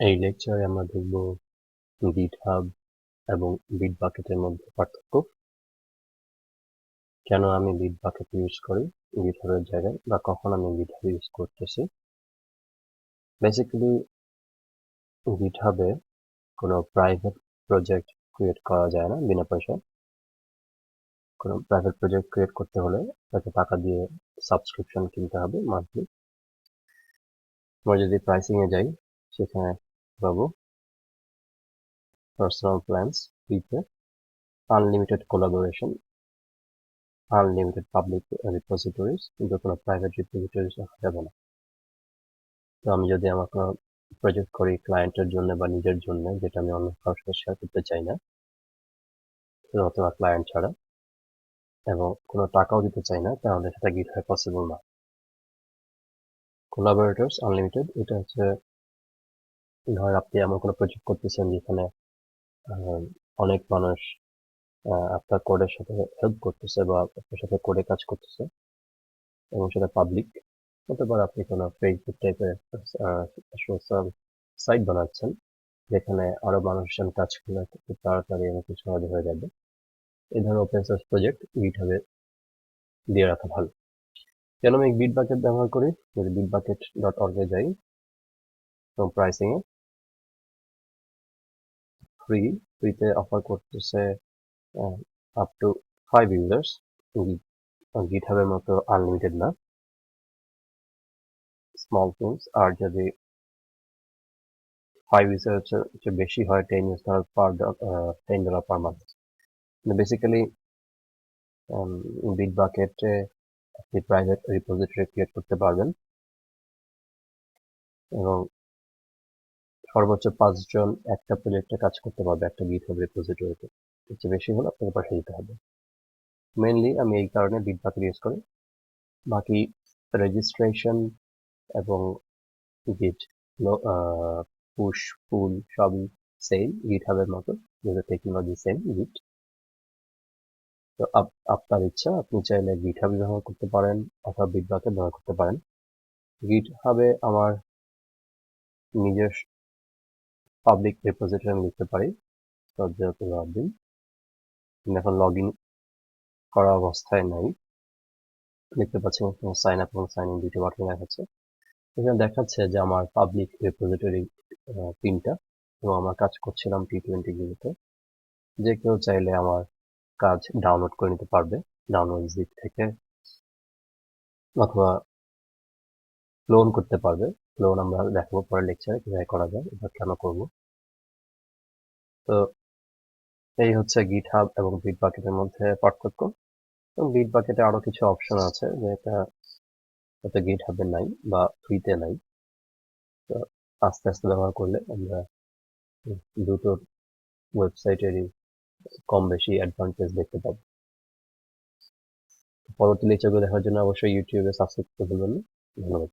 এই লেকচারে আমরা দেখব গিটহাব এবং বিটবাকেটের মধ্যে পার্থক্য। কেন আমি বিটবাকেট ইউজ করি? গিটহাবের জায়গায় বা কখন আমি গিটহাব ইউজ করতেছি? বেসিক্যালি গিটহাবে কোনো প্রাইভেট প্রজেক্ট ক্রিয়েট করা যায় না বিনা পয়সায়। কোনো প্রাইভেট প্রজেক্ট ক্রিয়েট করতে হলে তাকে টাকা দিয়ে সাবস্ক্রিপশন কিনতে হবে মান্থলি আমরা যদি প্রাইসিংয়ে যাই, সেখানে পাবো personal plans ফ্রিতে unlimited collaboration unlimited public repositories কিন্তু কোনো প্রাইভেট রাখা যাবে না। তো আমি যদি আমার কোনো প্রজেক্ট করি ক্লায়েন্টের জন্য বা নিজের জন্য, যেটা আমি অন্য কারোর সাথে শেয়ার করতে চাই না অথবা ক্লায়েন্ট ছাড়া, এবং কোনো টাকাও দিতে চাই না, তাহলে সেটা গিট হয় পসিবল না। কোলাবোরেটরস আনলিমিটেড এটা হচ্ছে ধর আপনি এমন কোনো প্রজেক্ট করতেছেন যেখানে অনেক মানুষ আপনার কোডের সাথে হেল্প করতেছে বা আপনার সাথে কোডে কাজ করতেছে এবং সেটা পাবলিক হতে পারে। আপনি কোনো ফেসবুক টাইপের সাইট বানাচ্ছেন যেখানে আরও মানুষজন কাজ করলে খুব তাড়াতাড়ি এবং খুব সহজে হয়ে যাবে। এই ধরনের ওপেন সোর্স প্রজেক্ট গিটহাবে দিয়ে রাখা ভালো। কেন আমি বিট বাকেট ব্যবহার করি? যদি বিট বাকেট ডট অর্গে যাই এবং প্রাইসিংয়ে ফ্রি ফ্রিতে অফার করতেছে আপ টু ফাইভ ইউজার্স গিটহাবের মতো আনলিমিটেড না। স্মল থিংস আর যদি ফাইভ ইউজার হচ্ছে বেশি হয় টেন ইউজ তাহলে per ten dollar per month basically bit বাকেটে আপনি প্রাইভেট রিপোজিটরি ক্রিয়েট করতে পারবেন। এবং সর্বোচ্চ পাঁচজন একটা প্রজেক্টে কাজ করতে পারবে, একটা গিটহাব রিপোজিটরিতে এর চেয়ে বেশি হলে আপনাকে পাঠিয়ে দিতে হবে। মেনলি আমি এই কারণে বিট বাকেট ইউজ করি। বাকি রেজিস্ট্রেশন এবং গিট পুশ পুল সবই সেম গিট গিটহাবের মতো, যেহেতু টেকনোলজি সেম গিট তো আপনার ইচ্ছা, আপনি চাইলে গিট গিটহাব ব্যবহার করতে পারেন অথবা বিট বাকেট ব্যবহার করতে পারেন। গিট গিটহাবে আমার নিজের পাবলিক রিপোজিটরি আমি লিখতে পারি। দিন এখন লগ ইন করা অবস্থায় নাই। দেখতে পাচ্ছি সাইন আপ এবং সাইন ইন দুটো বাটন দেখাচ্ছে। এখানে দেখাচ্ছে যে আমার পাবলিক রিপোজিটরি পিনটা এবং আমার কাজ করছিলাম টি টোয়েন্টি গুলোতে। যে কেউ চাইলে আমার কাজ ডাউনলোড করে নিতে পারবে ডাউনলোড দিক থেকে। অথবা ক্লোন করতে পারবে। ক্লোন আমরা দেখাবো পরে লেকচারে কীভাবে করা যায়, এটা কেন করব। তো এই হচ্ছে গিট হাব এবং বিট বাকেটের মধ্যে পার্থক্য। এবং বিট বাকেটে আরও কিছু অপশন আছে যেটা হয়তো গিট হাবে নাই বা ফ্রিতে নাই। তো আস্তে আস্তে ব্যবহার করলে আমরা দুটো ওয়েবসাইটেরই কম বেশি অ্যাডভান্টেজ দেখতে পাবো। পরবর্তী লেকচারগুলো দেখার জন্য অবশ্যই ইউটিউবে সাবস্ক্রাইব করতে ভুলবেন ধন্যবাদ।